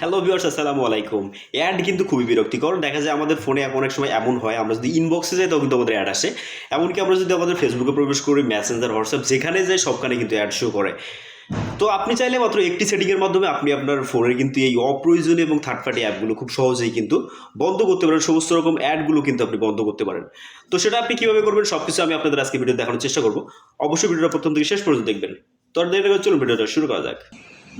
Hello viewers আসসালামু আলাইকুম। Add কিন্তু খুবই বিরক্তিকর, দেখা যায় আমাদের ফোনে এখন অনেক সময় এমন হয়, আমরা যদি ইনবক্সে যাই তখন কিন্তু আমাদের অ্যাড আসে। এমনকি আমরা যদি আমাদের ফেসবুকে প্রবেশ করি মেসেঞ্জার হোয়াটসঅ্যাপ যেখানে যাই সবখানে কিন্তু অ্যাড শো করে। তো আপনি চাইলে মাত্র একটি সেটিংয়ের মাধ্যমে আপনি আপনার ফোনের কিন্তু এই অপ্রয়োজনীয় এবং থার্ড পার্টি অ্যাপগুলো খুব সহজেই কিন্তু বন্ধ করতে পারেন। সমস্ত রকম অ্যাডগুলো কিন্তু আপনি বন্ধ করতে পারেন। তো সেটা আপনি কীভাবে করবেন সব কিছু আমি আপনাদের আজকে ভিডিও দেখানোর চেষ্টা করব। অবশ্যই ভিডিওটা প্রথম থেকে শেষ পর্যন্ত দেখবেন। তো আর না চলুন ভিডিওটা শুরু করা যাক।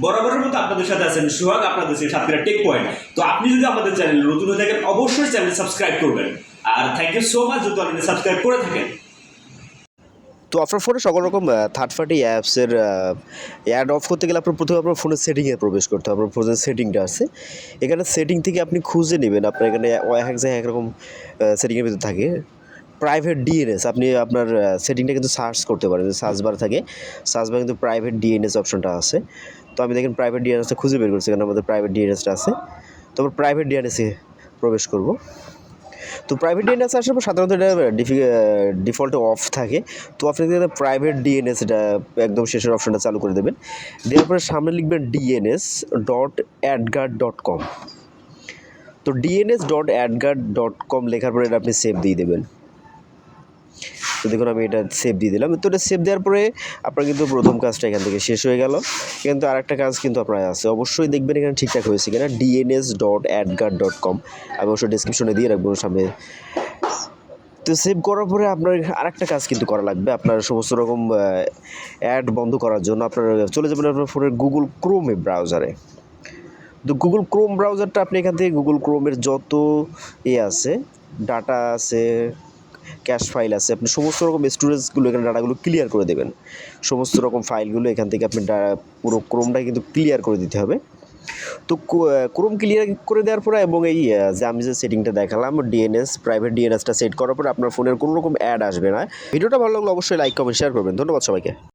বরাবরের মতো আপনাদের সাথে আছেন সোহাগ, আপনাদের সাথে টেক পয়েন্ট তো আপনি যদি আমাদের চ্যানেল নতুন হয়ে থাকেন, অবশ্যই চ্যানেল সাবস্ক্রাইব করবেন। আর থ্যাংক ইউ সো মাচ যদি অলরেডি সাবস্ক্রাইব করে থাকেন। তো আপনার ফোনে সকল রকম থার্ড পার্টি অ্যাপসের অ্যাড অফ করতে গেলে আপনার প্রথমে আপনার ফোনের সেটিংয়ে প্রবেশ করতে হবে। আপনার ফোনের সেটিংটা আছে। এখানে সেটিং থেকে আপনি খুঁজে নেবেন। আপনার এখানে এক এক একরকম সেটিংয়ের ভিতর থাকে। প্রাইভেট ডিএনএস আপনি আপনার সেটিংটা কিন্তু সার্চ করতে পারেন সার্চ বার থাকে সার্চ বার কিন্তু প্রাইভেট ডিএনএস অপশনটা আছে। তো আমি দেখেন প্রাইভেট ডিএনএসটা খুঁজে বের করছি, এখানে আমাদের প্রাইভেট ডিএনএসটা আছে। তো আমরা প্রাইভেট ডিএনএসে প্রবেশ করব। তো প্রাইভেট ডিএনএস আসার পর সাধারণত এটা ডিফল্টে অফ থাকে। তো আপনি প্রাইভেট ডিএনএস এটা একদম শেষের অপশনটা চালু করে দেবেন। দেওয়ার পরে সামনে লিখবেন DNS dot AdGuard dot com তো DNS dot AdGuard dot com লেখার পরে এটা আপনি সেভ দিয়ে দেবেন। তো দেখুন, আমি এটা সেভ দিয়ে দিলাম। তো এটা সেভ দেওয়ার পরে আপনার কিন্তু প্রথম কাজটা এখান থেকে শেষ হয়ে গেল। কিন্তু আরেকটা কাজ কিন্তু আপনার আছে। অবশ্যই দেখবেন এখানে ঠিকঠাক হয়েছে কিনা। DNS dot AdGuard dot com আমি অবশ্যই ডিসক্রিপশনে দিয়ে রাখব সামনে। তো সেভ করার পরে আপনার আরেকটা কাজ কিন্তু করা লাগবে। আপনার সমস্ত রকম অ্যাড বন্ধ করার জন্য আপনার চলে যাবেন আপনার ফোনের গুগল ক্রোমে ব্রাউজারে তো গুগল ক্রোম ব্রাউজারটা আপনি এখান থেকে গুগল ক্রোমের যত এ আছে ডাটা আছে ক্যাশ ফাইল আছে। আপনি সমস্ত রকম স্টোরেজগুলো এখানে ডাটাগুলো ক্লিয়ার করে দেবেন। সমস্ত রকম ফাইলগুলো এখান থেকে আপনি পুরো ক্রোমটা কিন্তু ক্লিয়ার করে দিতে হবে। তো ক্রোম ক্লিয়ার করে দেওয়ার পরে এবং এই যে আমি যে সেটিংটা দেখালাম। ডিএনএস প্রাইভেট ডিএনএসটা সেট করার পর আপনার ফোনের কোনো রকম অ্যাড আসবে না। ভিডিওটা ভালো লাগলে অবশ্যই লাইক কমেন্ট শেয়ার করবেন। ধন্যবাদ সবাইকে।